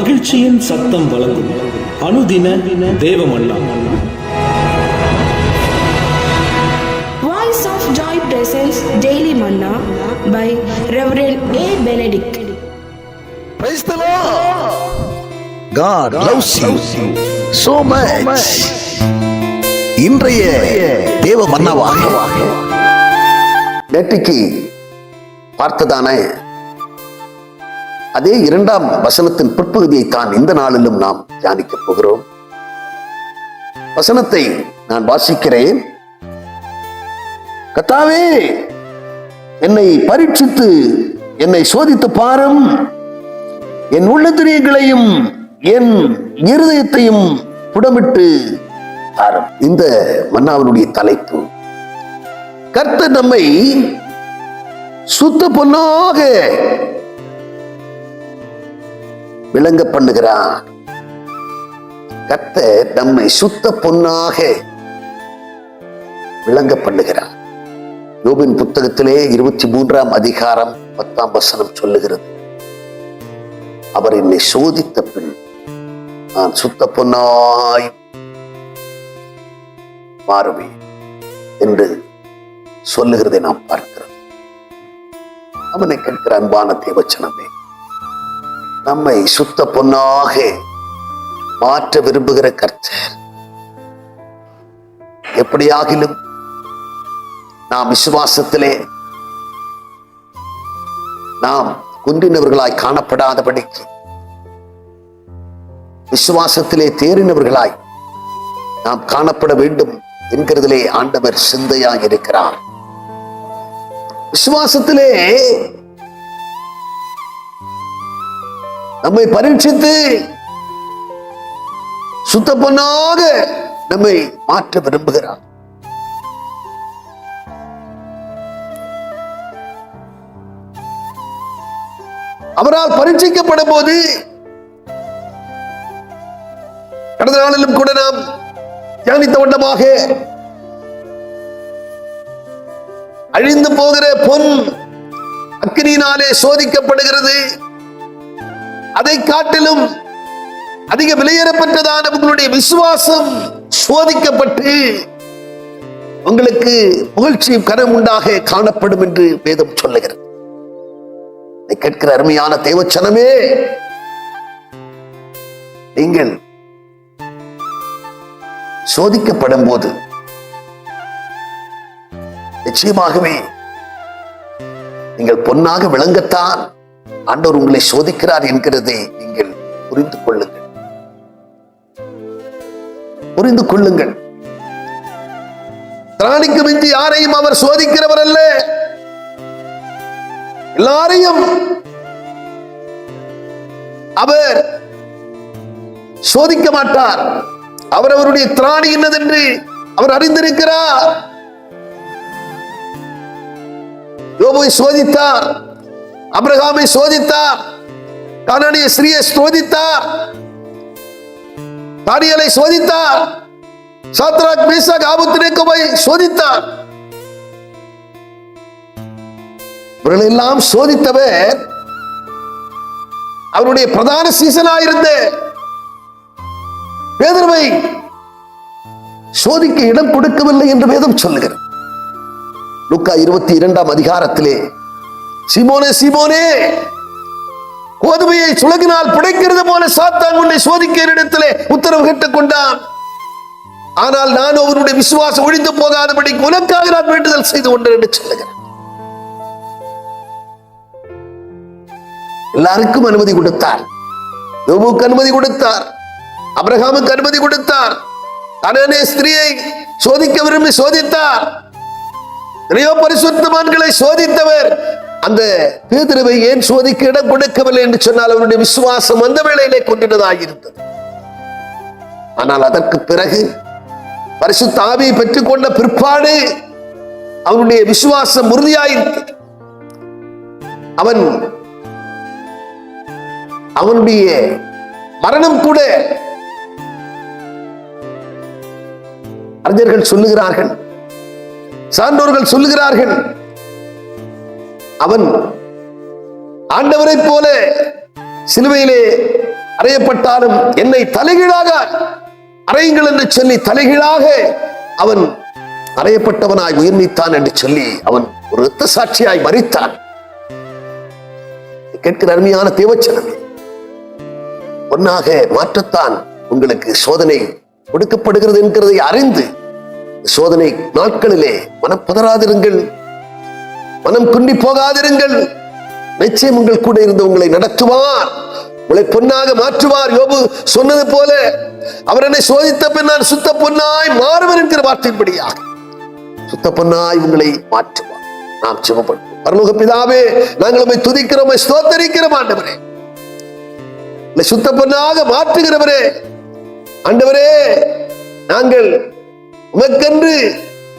மகிழ்ச்சியின் சத்தம் வழங்கும் அனுதின தேவமல்லா Daily Manna by Reverend A. Benedict. Praise the Lord. God loves you so much. இன்றைய தேவ மன்னவாக நேற்றைக்கு பார்த்ததான அதே இரண்டாம் வசனத்தின் பிற்பகுதியை தான் இந்த நாளிலும் நாம் தியானிக்கப் போகிறோம். வசனத்தை நான் வாசிக்கிறேன். கத்தாவே என்னை பரீட்சித்து என்னை சோதித்து பாரும் என் உள்ளத்திரியங்களையும் என் இருதயத்தையும் புடமிட்டு பாரும். இந்த மன்னாவனுடைய தலைப்பு. கர்த்தர் நம்மை சுத்த பொன்னாக விளங்க பண்ணுகிறான். கர்த்தர் நம்மை சுத்த பொன்னாக விளங்க பண்ணுகிறார். யோபின் புத்தகத்திலே இருபத்தி மூன்றாம் அதிகாரம் பத்தாம் வசனம் சொல்லுகிறது. அவர் என்னை சோதித்த பின் நான் சுத்த பொன்னாய் மாறுவேன் என்று சொல்லுகிறதை நாம் பார்க்கிறோம். அவனை கேட்கிற அன்பான தேவச்சனமே நம்மை சுத்த பொன்னாக மாற்ற விரும்புகிற கர்த்தர். எப்படியாகிலும் நாம் விசுவாசத்திலே நாம் குன்றினவர்களாய் காணப்படாதபடிக்கு விசுவாசத்திலே தேறினவர்களாய் நாம் காணப்பட வேண்டும் என்கிறதிலே ஆண்டவர் சிந்தையாக இருக்கிறார். விசுவாசத்திலே நம்மை பரீட்சித்து சுத்த பொண்ணாக நம்மை மாற்ற விரும்புகிறார். அவரால் பரீட்சிக்கப்படும் போது கடந்த நாளிலும் கூட நாம் தியானித்த வண்ணமாக அழிந்து போகிற பொன் அக்கினியினாலே சோதிக்கப்படுகிறது. அதை காட்டிலும் அதிக விலையேறப்பட்டதான உங்களுடைய விசுவாசம் சோதிக்கப்பட்டு உங்களுக்கு புகழ்ச்சியும் கரம் உண்டாக காணப்படும் என்று வேதம் சொல்லுகிறது. இதை கேட்கிற அருமையான தேவச்சனமே நீங்கள் சோதிக்கப்படும் போது நிச்சயமாகவே நீங்கள் பொன்னாக விளங்கத்தான் ஆண்டவர் உங்களை சோதிக்கிறார் என்கிறதை நீங்கள் புரிந்து கொள்ளுங்கள். புரிந்து கொள்ளுங்கள். திராணிக்கு மிஞ்சி யாரையும் அவர் சோதிக்கிறவர் அல்ல. எல்லாரையும் அவர் சோதிக்க மாட்டார். அவர் அவருடைய திராணி என்னதென்று அவர் அறிந்திருக்கிறார். யோபை சோதித்தார். அபிரகாமை சோதித்தார் கானானிய ஸ்ரீயை சோதித்தார் தானியலை சோதித்தார் சாத்ராக் மீசாக் ஆபத்திரேக்கோவை சோதித்தார். இவர்கள் எல்லாம் சோதித்தவர் அவருடைய பிரதான சீசனாயிருந்த பேதர்வை சோதிக்க இடம் கொடுக்கவில்லை என்று வேதம் சொல்லுகிறது. லுக்கா இருபத்தி இரண்டாம் அதிகாரத்திலே சிமோனே சிமோனே. கோதுமையை சுலகினால் புடைக்கிறது போல சாத்தான் உன்னை சோதிக்க இடத்திலே உத்தரவு கேட்டுக் கொண்டான் ஆனால் நான் அவனுடைய விசுவாசம் ஒழிந்து போகாதபடி உனக்காக நான் வேண்டுதல் செய்து கொண்டேன் என்று சொல்லுகிறேன். எல்லாருக்கும் அனுமதி கொடுத்தார். யோபுக்கு அனுமதி கொடுத்தார். அப்ரஹாமுக்கு அனுமதி கொடுத்தார். அனனே ஸ்திரியை சோதிக்க விரும்பி சோதித்தார். நிறைய பரிசுத்தமான்களை சோதித்தவர். அந்த பேதுருவை ஏன் சோதிக்க இடம் கொடுக்கவில்லை என்று சொன்னால் அவருடைய விசுவாசம் அந்த வேளையிலே கொண்டிருந்ததாயிருந்தது ஆனால் அதற்கு பிறகு பரிசுத்த பெற்றுக் பெற்றுக்கொண்ட பிற்பாடு அவனுடைய விசுவாசம் உறுதியாயிருந்தது. அவன் அவனுடைய மரணம் கூட அறிஞர்கள் சொல்லுகிறார்கள் சான்றோர்கள் சொல்லுகிறார்கள் அவன் ஆண்டவரை போல சிலுவையிலே அறையப்பட்டாலும் என்னை தலைகீழாக அறையுங்கள் என்று சொல்லி தலைகீழாக அவன் அறையப்பட்டவனாய் உயிர் நீத்தான் என்று சொல்லி அவன் ஒரு இரத்த சாட்சியாய் மறித்தான். கேட்கிற அருமையான தேவச்சனம். ஒன்னாக மாற்றத்தான் உங்களுக்கு சோதனை கொடுக்கப்படுகிறது என்கிறதை அறிந்து சோதனை நாட்களிலே மனப்பதறாதிருங்கள். மனம் குண்டி போகாதிருங்கள். நிச்சயம் உங்கள் கூட இருந்து உங்களை நடத்துவார். உங்களை பொன்னாக மாற்றுவார். யோபு சொன்னது போல அவர் என்னை சோதித்த பின் நான் சுத்த பொன்னாய் மாறுவர் என்கிற வார்த்தையின்படியாக. சுத்த பொன்னாய் உங்களை மாற்றுவார். நாம் சிவப்படுவோம் பரலோக பிதாவே நாங்கள் உண்மை துதிக்கிறோம் ஸ்தோத்தரிக்கிறோம் ஆண்டவரே. உம்மை சுத்த பொன்னாக மாற்றுகிறவரே ஆண்டவரே நாங்கள் உமக்கென்று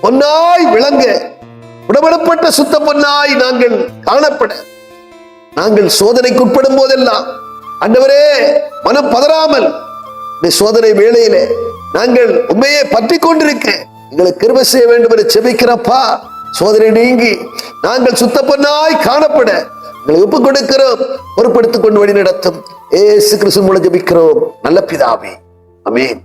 பொன்னாய் விளங்க உடம்படப்பட்ட சுத்த பொன்னாய் நாங்கள் காணப்பட. நாங்கள் சோதனைக்கு உட்படும் போதெல்லாம் அண்டவரே மனம் பதறாமல் சோதனை வேளையிலே நாங்கள் உண்மையை பற்றி கொண்டிருக்க எங்களை கிருப செய்ய வேண்டும் என்று செபிக்கிறப்பா சோதனை நீங்கி நாங்கள் சுத்த பொன்னாய் காணப்பட எங்களை ஒப்புக் கொடுக்கிறோம் பொறுப்படுத்திக் கொண்டு வழி நடத்தும். ஏசு கிறிஸ்து மூலம் ஜபிக்கிறோம். நல்ல பிதாவே. அமேன்